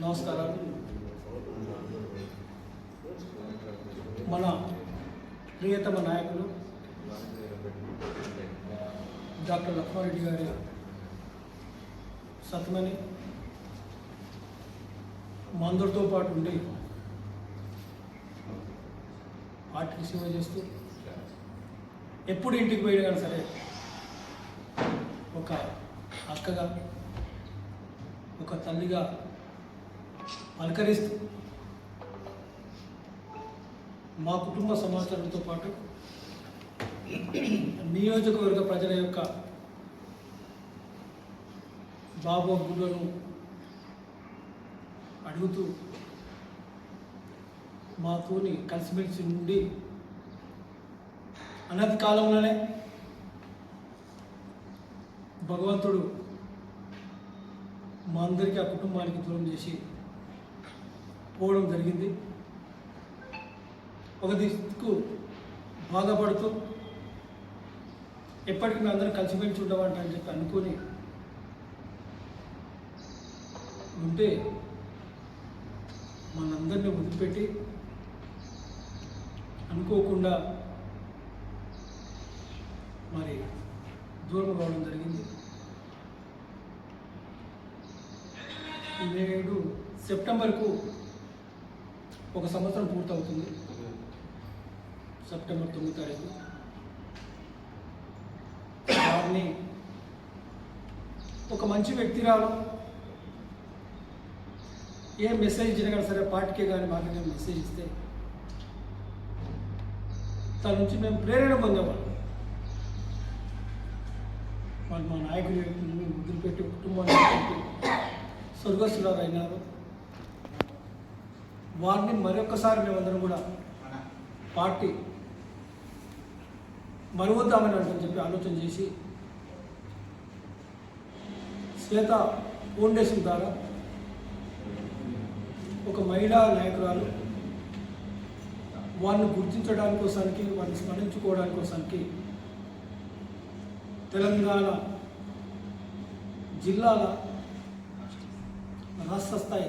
నమస్కారాలు. మన ప్రియతమ నాయకులు డాక్టర్ లక్ష్మారెడ్డి గారి సతమని మందరితో పాటు ఉండి పార్టీకి సేవ చేస్తూ ఎప్పుడు ఇంటికి పోయినా కానీ సరే ఒక అక్కగా ఒక తల్లిగా పలకరిస్తూ మా కుటుంబ సమాచారంతో పాటు నియోజకవర్గ ప్రజల యొక్క బాబోగులను అడుగుతూ మాతోని కలిసిమెలిసి ఉండి అనతి కాలంలోనే భగవంతుడు మా అందరికీ ఆ కుటుంబానికి దూరం చేసి పోవడం జరిగింది. ఒక దిక్కు బాధపడుతూ ఎప్పటికీ మేము అందరం కలిసిమెలిసి ఉండమంట అని చెప్పి అనుకొని ఉంటే మనందరినీ వదిలిపెట్టి అనుకోకుండా మరి దూరం కావడం జరిగింది. నేడు సెప్టెంబర్కు ఒక సంవత్సరం పూర్తవుతుంది. సెప్టెంబర్ తొమ్మిది తారీఖు. వారిని ఒక మంచి వ్యక్తి రావడం ఏ మెసేజ్ ఇచ్చినా కానీ సరే పార్టీకే కానీ మాకు కానీ మెసేజ్ ఇస్తే తన నుంచి మేము ప్రేరణ పొందేవాళ్ళం. వాళ్ళు మా నాయకులు పెట్టి కుటుంబాన్ని పెట్టి స్వర్గస్థులారు అయినారు. వారిని మరొకసారి మేమందరం కూడా పార్టీ మరువద్దామని అంటని చెప్పి ఆలోచన చేసి శ్వేత ఫౌండేషన్ ద్వారా ఒక మహిళా నాయకురాలు వారిని గుర్తించడానికి కోసానికి వారిని స్మరించుకోవడానికి కోసానికి తెలంగాణ జిల్లాల రాష్ట్ర స్థాయి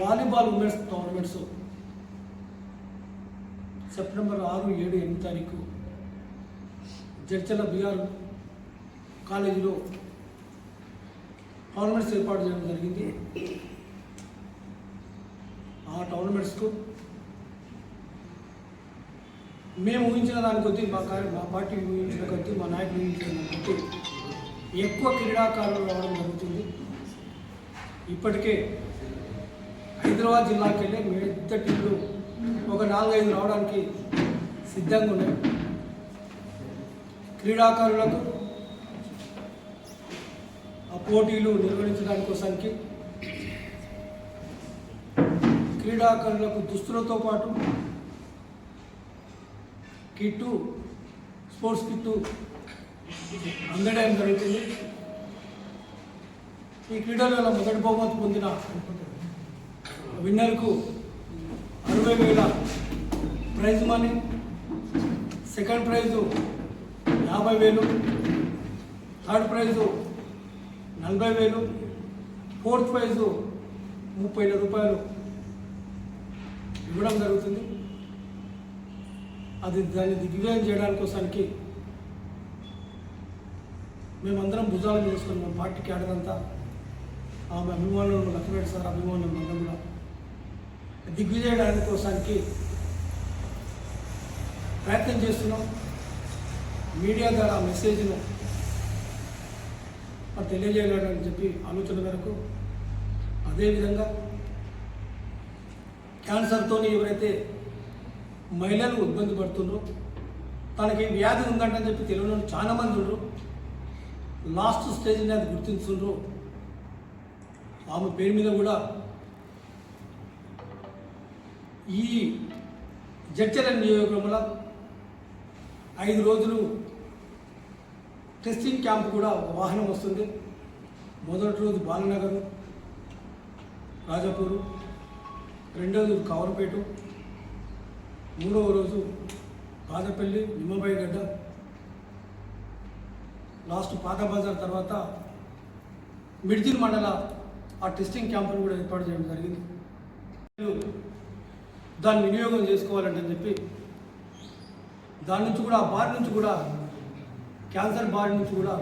వాలీబాల్ ఉమెన్స్ టోర్నమెంట్స్. సెప్టెంబర్ ఆరు ఏడు ఎనిమిది తారీఖు జడ్చల బీఆర్ కాలేజీలో టోర్నమెంట్స్ ఏర్పాటు చేయడం జరిగింది. ఆ టోర్నమెంట్స్కు మేము ఊహించిన దాని కొద్దీ మా కార్య మా పార్టీ ఊహించిన కొద్దీ మా నాయకులు ఊహించిన దాని కొద్దీ ఎక్కువ క్రీడాకారులు రావడం జరుగుతుంది. ఇప్పటికే హైదరాబాద్ జిల్లాకి వెళ్ళి మిగతా టీంలు ఒక నాలుగైదు రావడానికి సిద్ధంగా ఉన్నాయి. క్రీడాకారులకు ఆ పోటీలు నిర్వహించడానికి కోసానికి క్రీడాకారులకు దుస్తులతో పాటు కిట్టు స్పోర్ట్స్ కిట్టు అందడం జరుగుతుంది. ఈ క్రీడలలో మొదటి బహుమతి పొందిన విన్నర్కు అరవై వేల ప్రైజ్ మనీ సెకండ్ ప్రైజు యాభై వేలు థర్డ్ ప్రైజు నలభై వేలు ఫోర్త్ ప్రైజు ముప్పై వేల రూపాయలు ఇవ్వడం జరుగుతుంది. అది దాన్ని దిగ్విజయం చేయడానికి కోసానికి మేమందరం భుజాలు చేసుకుని మా పార్టీ క్యాడర్ అంతా ఆమె అభిమానులు లక్ష్మీ సార్ అభిమానులు అందరం కూడా దిగ్విజయడానికి కోసానికి ప్రయత్నం చేస్తున్నాం. మీడియా ద్వారా మెసేజ్ను మరి చెప్పి ఆలోచన మేరకు అదేవిధంగా క్యాన్సర్తో ఎవరైతే మహిళలు ఇబ్బంది పడుతుండ్రో తనకి వ్యాధి ఉందంటని చెప్పి తెలియని చాలామంది చాలా మంది ఉండరు లాస్ట్ స్టేజ్ని అది గుర్తించుండ్రు ఆమె పేరు మీద కూడా ఈ జడ్చల నియోజకవర్గంలో ఐదు రోజులు టెస్టింగ్ క్యాంప్ కూడా ఒక వాహనం వస్తుంది. మొదటి రోజు బాలనగర్ రాజాపూరు రెండవది కవరపేట మూడవ రోజు బాదపల్లి నిమ్మబాయి గడ్డ లాస్ట్ పాత బజార్ తర్వాత మిడ్జిల్ మండల ఆ టెస్టింగ్ క్యాంపును కూడా ఏర్పాటు చేయడం జరిగింది. దాన్ని వినియోగం చేసుకోవాలంటే చెప్పి దాని నుంచి కూడా ఆ బారి నుంచి కూడా క్యాన్సర్ బారి నుంచి కూడా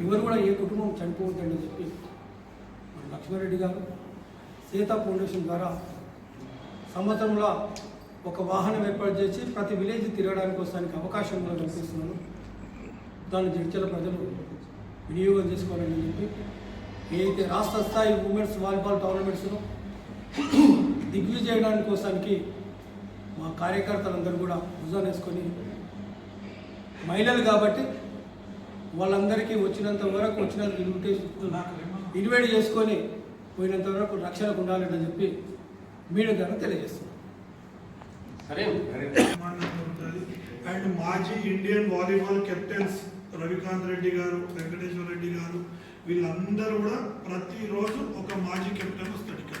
ఎవరు కూడా ఏ కుటుంబం చనిపోవద్దని చెప్పి మన లక్ష్మారెడ్డి గారు సీతా ఫౌండేషన్ ద్వారా సంవత్సరంలో ఒక వాహనం ఏర్పాటు చేసి ప్రతి విలేజ్ తిరగడానికి వస్తానికి అవకాశం కూడా కల్పిస్తున్నాను. దాన్ని జడ్చల ప్రజలు వినియోగం చేసుకోవాలని చెప్పి ఏదైతే రాష్ట్ర స్థాయి ఉమెన్స్ వాలీబాల్ టోర్నమెంట్స్లో దిగ్విజయం కోసానికి మా కార్యకర్తలందరూ కూడా భుజాన్ని వేసుకొని మహిళలు కాబట్టి వాళ్ళందరికీ వచ్చినంత వరకు వచ్చినంత ఇన్విటేషన్ ఇన్వైట్ చేసుకొని పోయినంత వరకు రక్షణకు ఉండాలని చెప్పి మీడియా ద్వారా తెలియజేస్తున్నాం. అండ్ మాజీ Indian volleyball captains Ravikanth Reddy గారు వెంకటేశ్వర రెడ్డి గారు వీళ్ళందరూ కూడా ప్రతిరోజు ఒక మాజీ కెప్టెన్ వస్తాడు ఇక్కడ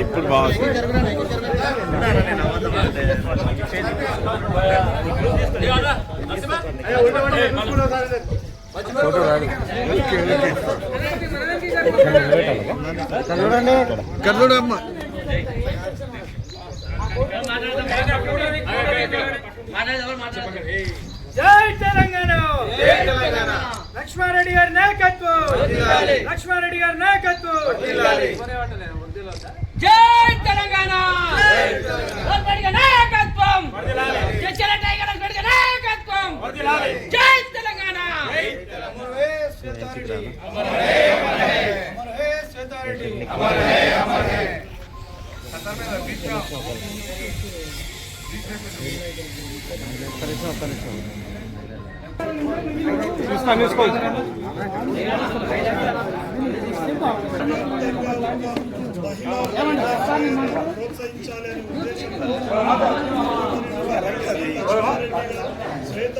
ఇప్పుడు బాగుంది ఫోటో రాదు చూడండి ఇక్కడ చూడమ్మా జై తెలంగాణ. లక్ష్మారెడ్డి గారి నాయకత్వం. లక్ష్మారెడ్డి గారి నాయకత్వం. జై తెలంగాణ. గవర్నమెంట్ నాయకత్వం చచ్చల టైగర్ గవర్నమెంట్ నాయకత్వం జై తెలంగాణ. ప్రోత్సహించాలి అనే ఉద్దేశంతో శ్వేత